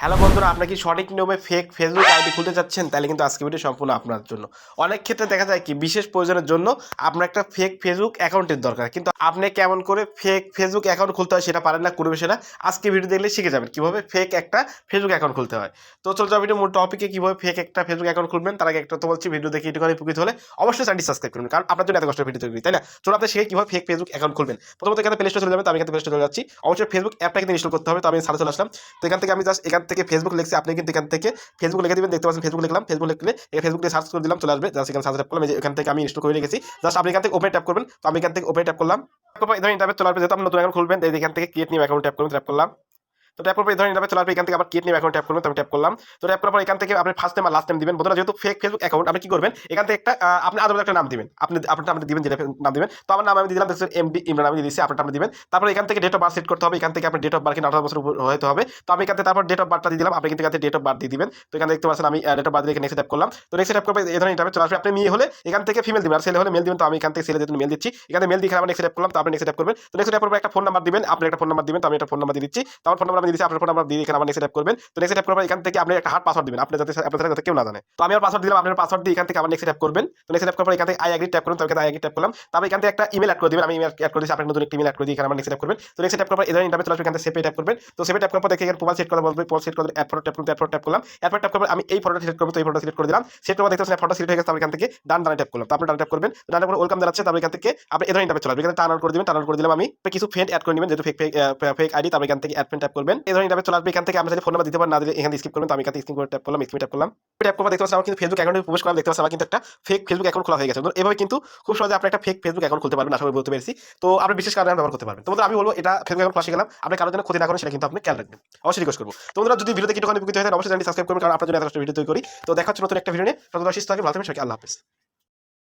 Hello বন্ধুরা আপনি কি সঠিক নিয়মে ফেক ফেসবুক আইডি খুলতে চাচ্ছেন? তাহলে কিন্তু আজকে ভিডিও সম্পূর্ণ আপনার জন্য। অনেক ক্ষেত্রে দেখা যায় কি, বিশেষ প্রয়োজনের জন্য আপনার একটা ফেক ফেসবুক অ্যাকাউন্টের দরকার। কিন্তু আপনি কেমন করে ফেক ফেসবুক অ্যাকাউন্ট খুলতে হয় সেটা পারেন না বিষয় না। আজকে ভিডিও দেখলে শিখে যাবেন কীভাবে ফেক একটা ফেসবুক অ্যাকাউন্ট খুলতে হয়। তো চলতে ভিডিও মূল টপিকে কীভাবে ফেক একটা ফেসবুক অ্যাকাউন্ট খুলবেন, তার আগে একটা তো বলছি ভিডিও দেখে একটুখানি উপকৃত হলে অবশ্যই চ্যানেলটি সাবস্ক্রাইব করবেন, কারণ আপনার জন্য এত কষ্ট ভিডিও তৈরি, তাই না? চলো আপনি শিখে কীভাবে ফেক ফেসবুক অ্যাকাউন্ট খুলবেন। প্রথমত এখানে প্লে স্টোর চলে যাবেন তো আমি এখানে প্লে স্টোর চলে যাচ্ছি। অবশ্যই ফেসবুক অ্যাপটা কিন্তু ইনস্টল করতে হবে, তো আমি সাথে চলে আসলাম। তো এখান থেকে আমি জাস্ট এখান থেকে ফেসবুক লিখছে, আপনি কিন্তু এখান থেকে ফেসবুক লিখে দেবেন, দেখতে পাচ্ছেন ফেসবুক লিখলাম ফেসবুক লিখলে ফেসবুক দিয়ে সার্চ করে দিলাম, চলে আসবে জাস্ট এখানে ট্যাপ করলাম এখান থেকে আমি ইনস্টল করে রেখেছি জাস্ট আপনি এখান থেকে ওপেন ট্যাপ করবেন, তো আমি এখান থেকে ওপেন ট্যাপ করলাম ধরনের ইন্টারভেট চলে আসবে, যেহেতু আপনি নতুন অ্যাকাউন্ট খুলবেন এখান থেকে ক্রিয়েট নিউ অ্যাকাউন্ট ট্যাপ করবেন ট্যাপ করলাম। তো ট্যাপ করব এই ধরনের ইন্টারভেট চলে আসবে, এখান থেকে আবার ক্রিয়েট নিউ অ্যাকাউন্ট ট্যাপ করুন তো আমি ট্যাপ করলাম। তো ট্যাপ করার পর এখান থেকে আপনি ফার্স্ট টাইম লাস্ট টাইম দিবেন। বন্ধুরা, যেহেতু ফেক ফেসবুক অ্যাকাউন্ট আপনি কি করবেন? এখান থেকে একটা আপনি আদৌ একটা নাম দিবেন। আপনি, আপনারটা আপনি দিবেন, যেটা নাম দিবেন। তো আমার নাম আমি দিলাম, দেখছেন এমডি ইমরান আমি দিয়ে দিচ্ছি আপনারটা আপনি দিবেন। তারপর এখান থেকে ডেট অফ বার্থ সেট করতে হবে। এখান থেকে আপনার ডেট অফ বার্থ আঠারো বছর হতে হবে। তো আমি এখান থেকে তারপর ডেট অফ বার্থটা দিয়ে দিলাম। আপনি কিন্তু এখান ডেট অফ বার্থ দিয়ে দিবেন। তো এখানে দেখতে পাচ্ছেন আমি ডেট অফ বার্থ দিয়ে নেক্সট ট্যাপ করলাম। তো নেক্সট ট্যাপ করবে, এই ধরনের ইন্টারভেট চলে আসবে। আপনি মেয়ে হলে এখান থেকে ফিমেল দিবেন। আর ছেলে হলে মেল দিবেন। তো আমি এখান থেকে ছেলে দিয়ে মেল দিচ্ছি। এখানে মেল দিয়ে আবার নেক্সট ট্যাপ করলাম। তো আপনি নেক্সট ট্যাপ করবেন। তো নেক্সট ট্যাপ করবে একটা ফোন নাম্বার দিবেন। আপনি একটা ফোন নাম্বার দিবেন। তো আমি একটা ফোন নাম্বার দিয়ে দিচ্ছি। তো আমার ফোন নাম্বার আমি দিচ্ছি আপনার ফোন নাম্বার দিয়ে এখানে আবার নেক্সট ট্যাপ করবেন, তো নেক্সট ট্যাপ করবে এখান থেকে আপনি একটা হার্ড পাসওয়ার্ড দিবেন। আপনি যাতে আপনার যাতে কেউ না জানে। তো আমি আমার পাসওয়ার্ড দিলাম আপনার পাসওয়ার্ড দিয়ে এখান থেকে আবার নেক্সট ট্যাপ করবেন। তো নেক্সট ট্যাপ করার এখান থেকে আই এগ্রি ট্যাপ করুন, তো এখানে আই এগ্রি ট্যাপ করলাম। তারপর এখান থেকে একটা ইমেল অ্যাড করে দিবেন। আমি ইমেল অ্যাড করে দিচ্ছি আপনার নতুন একটা ইমেল অ্যাড করে দিয়ে এখানে আবার নেক্সট ট্যাপ করবেন। তো নেক্সট ট্যাপ করার এই ইন্টারভিউ চলে এখান থেকে সেপে ট্যাপ করবেন। তো সেপে ট্যাপ করার দেখে এখানে প্রোফাইল সেট করা বলবে প্রোফাইল সেট করে ফটো ট্যাপ করুন ফটো ট্যাপ করলাম। ফটো ট্যাপ করার আমি এই ফটোটা সিলেক্ট করব, তো এই ফটো সিলেক্ট করে দিলাম। সেট করার দেখতে পাচ্ছেন ফটো সিলেক্ট হয়ে গেছে, তারপর এখান থেকে ডান ডানে ট্যাপ করলাম। তারপর ডান ট্যাপ করবেন। ডান করে ওয়েলকাম জানাচ্ছে তারপর এখান থেকে আপনি ধরনের ইন্টারভিউ চলে এখানে টার্ন করে দিবেন টার্ন করে দিলাম আমি। কিছু ফ্রেন্ড অ্যাড করে নেবেন, যেহেতু ফেক ফেক আইডি তারপর এখান থেকে অ্যাড ফ্রেন্ড ট্যাপ করবেন। এই ধরনের চলে আসবে, এখান থেকে যদি ফোন নাম্বার দিতে পারেন না দিলে এখানে স্কিপ করবেন। তো আমি এখান থেকে করে ট্যাপ করলাম স্কিপ ট্যাপ করলাম। ট্যাপ করব দেখতে আমার কিন্তু ফেসবুক অ্যাকাউন্টে প্রবেশ করলাম দেখতে আমার কিন্তু একটা ফেক ফেসবুক অ্যাকাউন্ট খোলা হয়ে গেছে। এভাবে কিন্তু খুব সহজে আপনি একটা ফেক ফেসবুক অ্যাকাউন্ট খুলতে পারবেন, আশা করি বলতে পেরেছি। তো আপনি বিশেষ কারণে ব্যবহার করতে পারবেন। তো আমি বলব, এটা ফেসবুক অ্যাকাউন্ট খোলা গেলাম। আপনি কারোর জন্য ক্ষতি না করেন, সেটা কিন্তু আপনি খেয়াল রাখবেন। অবশ্যই রিকোয়েস্ট করব। তো বন্ধুরা, যদি ভিডিওতে একটুখানি উপকৃত হয়ে অবশ্যই চ্যানেলটি সাবস্ক্রাইব করবেন, কারণ আপনার জন্য এত ভিডিও তৈরি করি। তো দেখা হচ্ছে নতুন একটা ভিডিও নিয়ে। সুস্থ থাকবেন ভালো থাকবেন, সবাইকে আল্লাহ হাফেজ।